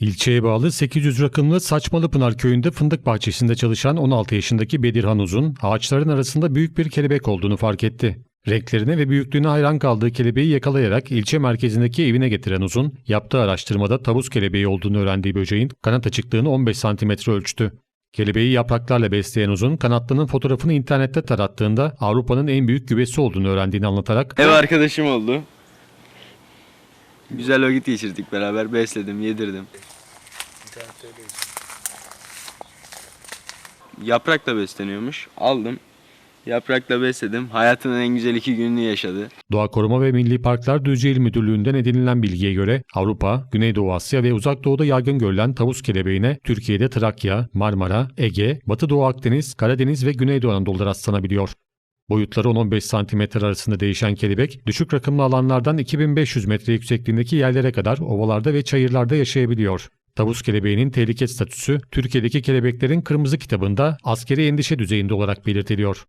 İlçeye bağlı 800 rakımlı Saçmalıpınar köyünde fındık bahçesinde çalışan 16 yaşındaki Bedirhan Uzun, ağaçların arasında büyük bir kelebek olduğunu fark etti. Renklerine ve büyüklüğüne hayran kaldığı kelebeği yakalayarak ilçe merkezindeki evine getiren Uzun, yaptığı araştırmada tavus kelebeği olduğunu öğrendiği böceğin kanat açıklığını 15 santimetre ölçtü. Kelebeği yapraklarla besleyen Uzun, kanatlının fotoğrafını internette tarattığında Avrupa'nın en büyük güvesi olduğunu öğrendiğini anlatarak Ev arkadaşım oldu. Güzel vakit geçirdik beraber. Besledim, yedirdim. Yaprakla besleniyormuş. Aldım. Yaprakla besledim. Hayatının en güzel iki gününü yaşadı. Doğa Koruma ve Milli Parklar Düzce İl Müdürlüğü'nden edinilen bilgiye göre Avrupa, Güneydoğu Asya ve Uzak Doğu'da yaygın görülen tavus kelebeğine Türkiye'de Trakya, Marmara, Ege, Batı Doğu Akdeniz, Karadeniz ve Güneydoğu Anadolu'da rastlanabiliyor. Boyutları 10-15 cm arasında değişen kelebek, düşük rakımlı alanlardan 2500 metre yüksekliğindeki yerlere kadar ovalarda ve çayırlarda yaşayabiliyor. Tavus kelebeğinin tehlike statüsü Türkiye'deki kelebeklerin kırmızı kitabında askeri endişe düzeyinde olarak belirtiliyor.